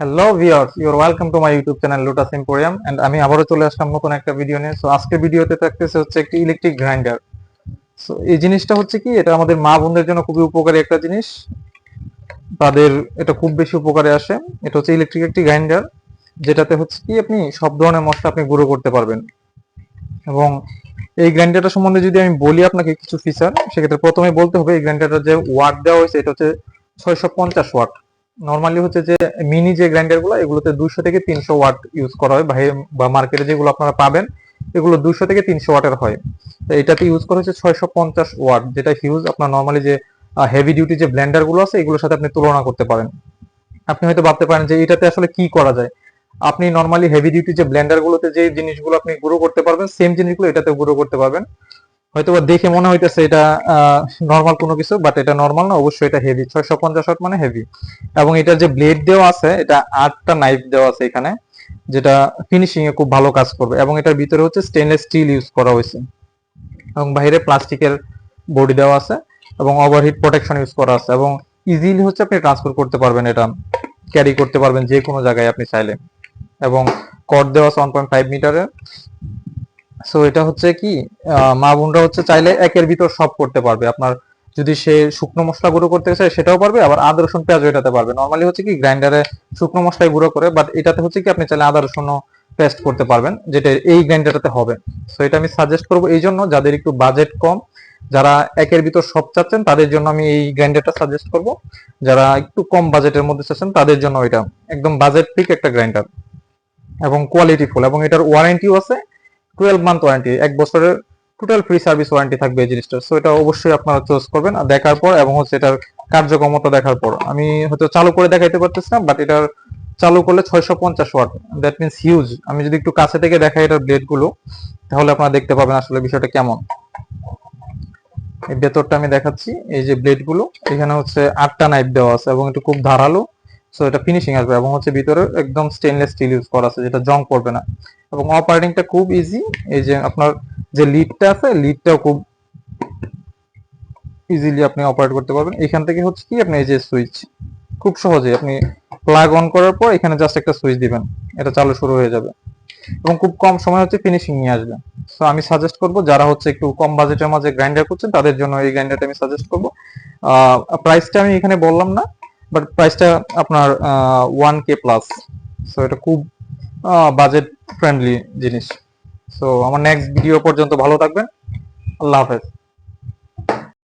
Hello viewers your welcome to my YouTube channel Lotus Emporium and আমি আবারও চলে আসলাম নতুন একটা ভিডিও নিয়ে। সো আজকে ভিডিওতে থাকতেছে হচ্ছে একটি ইলেকট্রিক গ্রাইন্ডার সো এই জিনিসটা হচ্ছে কি, এটা আমাদের মা বোনদের জন্য খুবই উপকারী একটা জিনিস। তাদের এটা খুব বেশি উপকারে আসে। এটা হচ্ছে ইলেকট্রিক একটি গ্রাইন্ডার যেটাতে হচ্ছে কি, আপনি সব ধরনের মশলা আপনি গুঁড়ো করতে পারবেন। এবং এই গ্রাইন্ডারটা সম্বন্ধে যদি আমি বলি আপনাকে কিছু ফিচার সেক্ষেত্রে প্রথমে বলতে হবে, এই গ্রাইন্ডারটা যে ওয়াট দেওয়া হয়েছে, এটা হচ্ছে ছয়শো পঞ্চাশ ওয়াট নর্মালি হচ্ছে যে মিনি যে গ্রাইন্ডারগুলো, এগুলোতে দুইশো থেকে তিনশো ওয়াট ইউজ করা হয়। বা মার্কেটে যেগুলো আপনারা পাবেন, এগুলো দুইশো থেকে তিনশো ওয়াটের হয়। তো এটাতে ইউজ করা হচ্ছে ছয়শো পঞ্চাশ ওয়াট যেটা হিউজ আপনার নর্মালি যে হেভি ডিউটি যে ব্লেন্ডারগুলো আছে, এগুলোর সাথে আপনি তুলনা করতে পারেন। আপনি হয়তো ভাবতে পারেন যে এটাতে আসলে কি করা যায়। আপনি নর্মালি হেভি ডিউটি যে ব্লেন্ডার গুলোতে যে জিনিসগুলো আপনি গুঁড়ো করতে পারবেন সেম জিনিসগুলো এটাতে গুঁড়ো করতে পারবেন। হয়তো দেখে মনে হইতেছে এটা নর্মাল কোনো কিছু বাট এটা নর্মাল না, অবশ্যই এটা হেভি ছয়শো পঞ্চাশ মানে হেভি এবং এটার যে ব্লেড দেওয়া আছে, এটা আটটা নাইফ দেওয়া আছে এখানে, যেটা ফিনিশিং এ খুব ভালো কাজ করবে। এবং এটার ভিতরে হচ্ছে স্টেনলেস স্টিল ইউজ করা হয়েছে। এবং বাইরে প্লাস্টিকের বডি দেওয়া আছে, এবং ওভারহিট প্রোটেকশন ইউজ করা আছে। এবং ইজিলি হচ্ছে আপনি ট্রান্সফার করতে পারবেন এটা ক্যারি করতে পারবেন যে কোনো জায়গায় আপনি চাইলে। এবং কট দেওয়া আছে ওয়ান পয়েন্ট ফাইভ মিটারের সো এটা হচ্ছে কি মা বোনরা হচ্ছে চাইলে একের ভিতর সব করতে পারবে। আপনার যদি সে শুকনো মশলা গুঁড়ো করতে চায়, সেটাও পারবে, আবার আদা, রসুন পেঁয়াজ এটাতে পারবে। নর্মালি হচ্ছে কি গ্রাইন্ডারে শুকনো মশলাই গুঁড়ো করে বাট এটাতে হচ্ছে কি, আপনি চাইলে আদা, রসুনও পেস্ট করতে পারবেন, যেটা এই গ্রাইন্ডারটাতে হবে। সো এটা আমি সাজেস্ট করব এই জন্য, যাদের একটু বাজেট কম, যারা একের ভিতর সব চাচ্ছেন, তাদের জন্য আমি এই গ্রাইন্ডারটা সাজেস্ট করব। যারা একটু কম বাজেটের মধ্যে চাচ্ছেন, তাদের জন্য এটা একদম বাজেট ফিক একটা গ্রাইন্ডার এবং কোয়ালিটি ফুল এবং এটার ওয়ারেন্টিও আছে। টুয়েলভ মান্থ ওয়ারেন্টি এক বছরের টোটাল ফ্রি সার্ভিস ওয়ারেন্টি থাকবে এই জিনিসটা। সো এটা অবশ্যই আপনারা চুজ করবেন আর দেখার পর এবং হচ্ছে এটার কার্যক্ষমতা দেখার পর। আমি হয়তো চালু করে দেখাইতে পারতেছি না বাট এটার চালু করলে ছয়শো পঞ্চাশ ওয়াট দ্যাট মিনস হিউজ আমি যদি একটু কাছে থেকে দেখাই এটার ব্লেডগুলো তাহলে আপনারা দেখতে পাবেন আসলে বিষয়টা কেমন। এই ভেতরটা আমি দেখাচ্ছি, এই যে ব্লেডগুলো এখানে হচ্ছে আটটা নাইফ দেওয়া আছে এবং এটা খুব ধারালো। সো এটা ফিনিশিং আসবে এবং হচ্ছে ভিতরে একদম স্টেনলেস স্টিল ইউজ করা আছে, যেটা জং করবে না। এবং অপারেটিংটা খুব ইজি এই যে আপনার যে লিডটা আছে লিডটাও খুব ইজিলি আপনি অপারেট করতে পারবেন। এখান থেকে হচ্ছে কি, আপনি এই যে সুইচ খুব সহজে আপনি প্লাগ অন করার পর এখানে জাস্ট একটা সুইচ দিবেন, এটা চালু শুরু হয়ে যাবে। এবং খুব কম সময় হচ্ছে ফিনিশিং নিয়ে আসবে। সো আমি সাজেস্ট করব, যারা হচ্ছে একটু কম বাজেটের মাঝে গ্রাইন্ডার করছেন তাদের জন্য এই গ্রাইন্ডারটা আমি সাজেস্ট করব। প্রাইসটা আমি এখানে বললাম না বাট প্রাইসটা আপনার ওয়ান কে প্লাস সো এটা খুব বাজেট ফ্রেন্ডলি জিনিস. সো আমার নেক্সট ভিডিও পর্যন্ত ভালো থাকবেন। আল্লাহ হাফেজ।